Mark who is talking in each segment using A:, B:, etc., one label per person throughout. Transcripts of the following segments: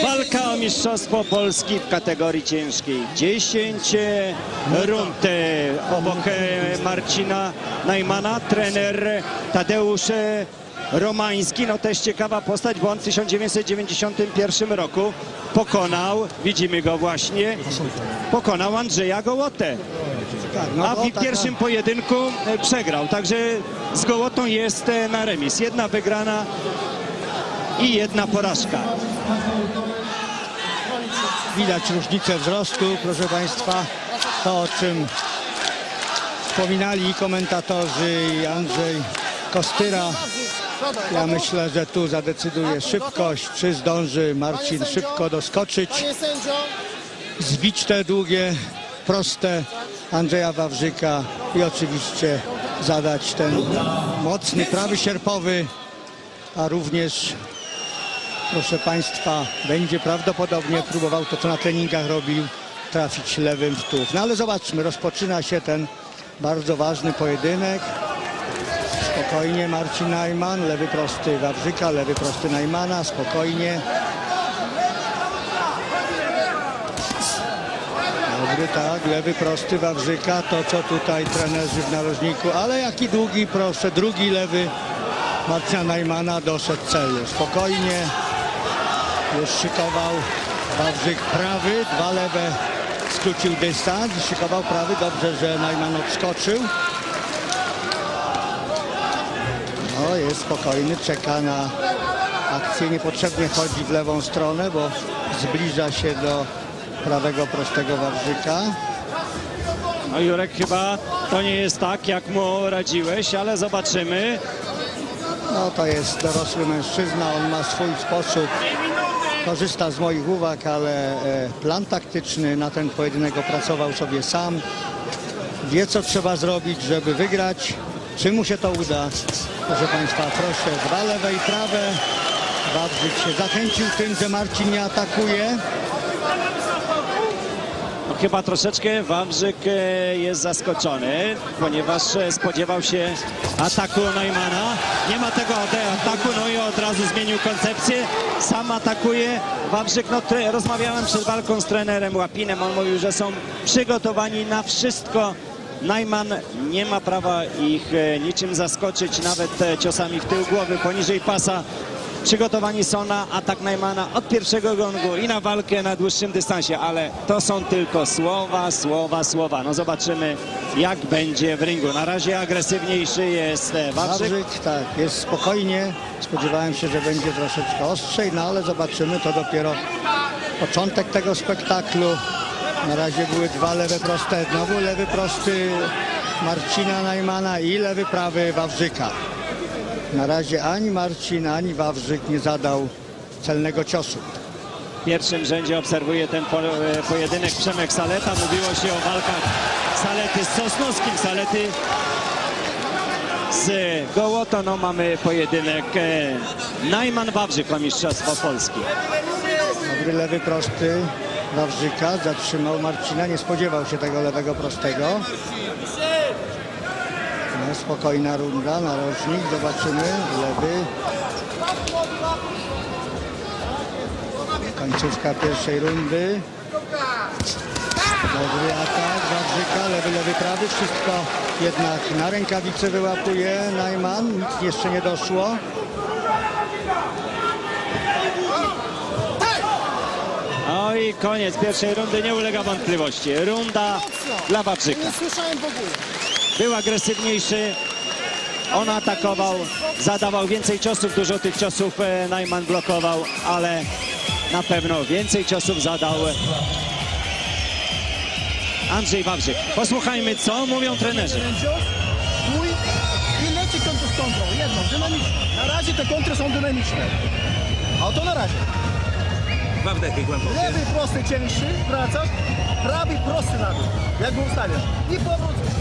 A: Walka o Mistrzostwo Polski w kategorii ciężkiej. 10 rund e, obok e, Marcina Najmana, trener Tadeusz e, Romański. No też ciekawa postać, bo on w 1991 roku pokonał, widzimy go właśnie, pokonał Andrzeja Gołotę.
B: No
A: A w pierwszym pojedynku przegrał, także z Gołotą jest na remis. Jedna wygrana i jedna porażka.
B: Widać różnicę wzrostu, proszę Państwa. To, o czym wspominali i komentatorzy, i Andrzej Kostyra. Ja myślę, że tu zadecyduje szybkość, czy zdąży Marcin szybko doskoczyć, zbić te długie, proste Andrzeja Wawrzyka i oczywiście zadać ten mocny prawy sierpowy, a również proszę Państwa, będzie prawdopodobnie próbował to, co na treningach robił, trafić lewym w tułów. No ale zobaczmy, rozpoczyna się ten bardzo ważny pojedynek. Spokojnie Marcin Najman, lewy prosty Wawrzyka, lewy prosty Najmana, spokojnie. Dobry, tak, lewy prosty Wawrzyka, to co tutaj trenerzy w narożniku, ale jaki długi, proszę, drugi lewy Marcina Najmana doszedł celu. Spokojnie, już szykował Wawrzyk prawy, dwa lewe skrócił dystans, szykował prawy, dobrze, że Najman odskoczył. No, jest spokojny, czeka na akcję, niepotrzebnie chodzi w lewą stronę, bo zbliża się do prawego prostego Wawrzyka.
A: No Jurek, chyba to nie jest tak, jak mu radziłeś, ale zobaczymy.
B: No to jest dorosły mężczyzna, on ma swój sposób, korzysta z moich uwag, ale e, plan taktyczny na ten pojedynek opracował sobie sam. Wie co trzeba zrobić, żeby wygrać. Czy mu się to uda? Proszę Państwa, proszę, dwa lewe i prawe. Wawrzyk się zachęcił tym, że Marcin nie atakuje.
A: No, chyba troszeczkę Wawrzyk e, jest zaskoczony, ponieważ e, spodziewał się ataku Neumana. Nie ma tego ataku, od razu zmienił koncepcję. Sam atakuje Wawrzyk. No, rozmawiałem przed walką z trenerem Łapinem. On mówił, że są przygotowani na wszystko. Najman nie ma prawa ich e, niczym zaskoczyć, nawet e, ciosami w tył głowy, poniżej pasa. Przygotowani są na atak Najmana od pierwszego gongu i na walkę na dłuższym dystansie, ale to są tylko słowa, słowa, słowa. No zobaczymy, jak będzie w ringu. Na razie agresywniejszy jest e, Wawrzyk.
B: Wawrzyk, tak, jest spokojnie. Spodziewałem się, że będzie troszeczkę ostrzej, no ale zobaczymy, to dopiero początek tego spektaklu. Na razie były dwa lewe proste, znowu lewy prosty Marcina Najmana i lewy prawy Wawrzyka. Na razie ani Marcin, ani Wawrzyk nie zadał celnego ciosu.
A: W pierwszym rzędzie obserwuje ten po, e, pojedynek Przemek Saleta. Mówiło się o walkach Salety z Sosnowskim. Salety z Gołotą. No mamy pojedynek e, Najman-Wawrzyk o Mistrzostwo Polski.
B: Dobry lewy prosty Wawrzyka zatrzymał Marcina, nie spodziewał się tego lewego prostego. No, spokojna runda, narożnik, zobaczymy, lewy. Końcówka pierwszej rundy. Dobry atak Wawrzyka, lewy, lewy, prawy, wszystko jednak na rękawice wyłapuje Najman, nic jeszcze nie doszło.
A: No i koniec pierwszej rundy, nie ulega wątpliwości. Runda dla Wawrzyka.
C: nie słyszałem w ogóle.
A: Był agresywniejszy, on atakował, zadawał więcej ciosów, dużo tych ciosów e, Najman blokował, ale na pewno więcej ciosów zadał Andrzej Wawrzyk. Posłuchajmy, co mówią trenerzy.
C: Mój i leci kontr z kontrą, jedną, dynamiczną. Na razie te kontry są dynamiczne. A to na razie.
D: Dwa wdechy głęboko.
C: Lewy prosty cięższy, wracasz, prawy prosty na dół. Jak go ustawiasz. I powrót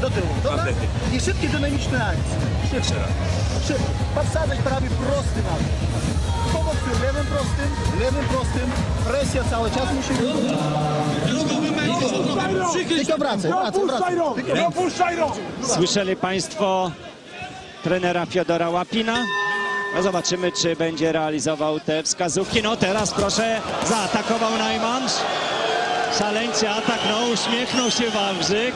C: do tyłu. Dobra? I szybkie dynamiczne akcje. Szybko. Szybko. Podsadzać prawy prosty na dół. Pomoc lewym prostym, lewym prostym. Presja cały czas musi być. Tylko wracaj, wracaj, wracaj. Tylko
A: Słyszeli Państwo trenera Fiodora Łapina. No zobaczymy, czy będzie realizował te wskazówki. No teraz proszę, zaatakował Najman. Szaleńczy atak, no uśmiechnął się Wawrzyk.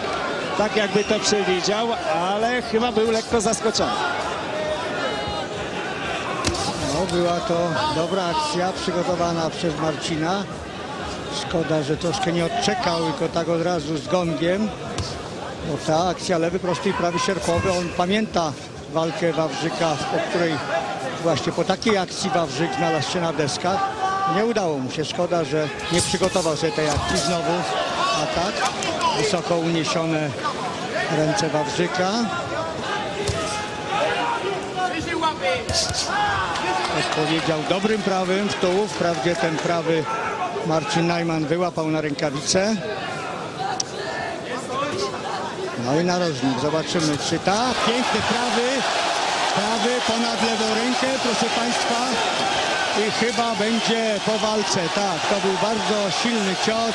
A: Tak jakby to przewidział, ale chyba był lekko zaskoczony.
B: No, była to dobra akcja przygotowana przez Marcina. Szkoda, że troszkę nie odczekał, tylko tak od razu z gongiem. Bo ta akcja lewy, prosty i prawy sierpowy, on pamięta walkę Wawrzyka, po której właśnie po takiej akcji Wawrzyk znalazł się na deskach. Nie udało mu się, szkoda, że nie przygotował sobie tej akcji. Znowu atak, wysoko uniesione ręce Wawrzyka. odpowiedział dobrym prawym w tułów. Wprawdzie ten prawy Marcin Najman wyłapał na rękawicę. No i narożnik. Zobaczymy, czy ta piękny prawy, prawy ponad lewą rękę, proszę Państwa. I chyba będzie po walce. Tak, to był bardzo silny cios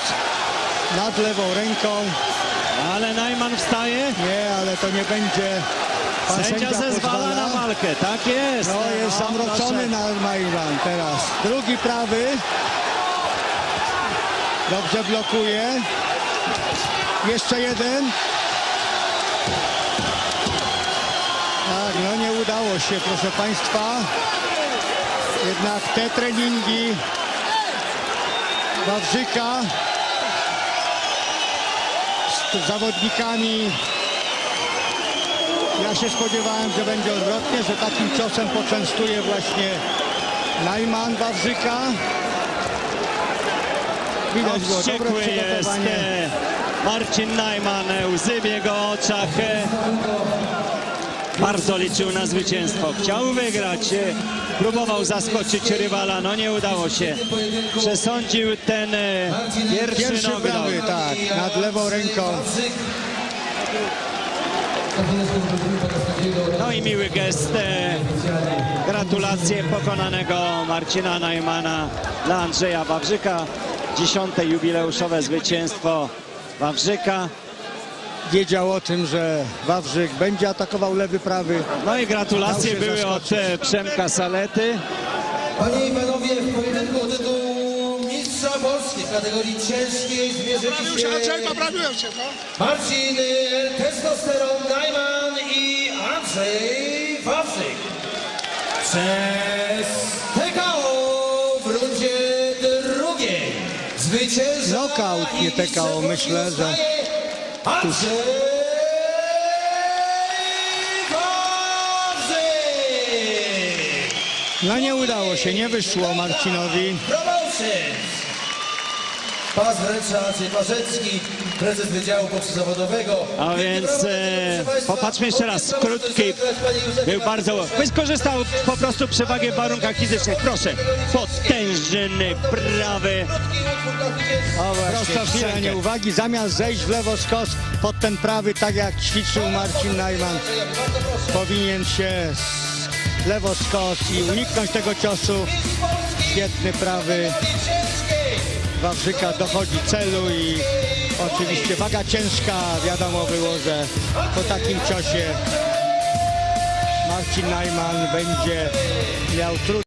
B: nad lewą ręką.
A: Ale Najman wstaje.
B: Nie, ale to nie będzie. Pan
A: Sędzia zezwala
B: pozwala.
A: na walkę, tak jest.
B: No jest
A: No,
B: zamroczony na Majlan teraz. Drugi prawy. Dobrze blokuje. Jeszcze jeden. Tak, no nie udało się, proszę Państwa. Jednak te treningi Wawrzyka z zawodnikami ja się spodziewałem, że będzie odwrotnie, że takim ciosem poczęstuje właśnie Najman Wawrzyka. Widać było dobre
A: jest
B: przygotowanie.
A: e, Marcin Najman, e, łzy w jego oczach. Bardzo liczył na zwycięstwo. Chciał wygrać, e, próbował zaskoczyć rywala, no nie udało się. Przesądził ten e, pierwszy,
B: Pierwszy
A: knockdown.
B: prawy, tak, nad lewą ręką.
A: No i miły gest. e, Gratulacje pokonanego Marcina Najmana dla Andrzeja Wawrzyka. Dziesiąte jubileuszowe zwycięstwo Wawrzyka.
B: Wiedział o tym, że Wawrzyk będzie atakował lewy, prawy.
A: No i gratulacje były od
B: zaskoczyć.
A: e, Przemka Salety.
E: Panie i panowie, w pojedynku o tytuł mistrza Polski w kategorii ciężkiej zmierzyli
F: się,
E: się
F: poprawiłem się, no.
E: Marcin y, Testosteron Najman i Andrzej Wawrzyk. Przez TKO w rundzie drugiej zwycięża
B: Knockout, nie TKO, myślę, że-
E: zostaje Andrzej.
B: No nie udało się, nie wyszło Marcinowi.
E: Pas wręcza Andrzej Marzecki, prezes Wydziału Boksu Zawodowego.
A: A więc e, popatrzmy jeszcze raz. Krótki był bardzo. Wykorzystał po prostu przewagę w warunkach fizycznych. Proszę, potężny prawy. O właśnie,
B: uwagi, zamiast zejść w lewo skos pod ten prawy, tak jak ćwiczył Marcin Najman, powinien się lewo skos i uniknąć tego ciosu. Świetny prawy Wawrzyka dochodzi celu i oczywiście waga ciężka. Wiadomo było, że po takim ciosie Marcin Najman będzie miał trudno.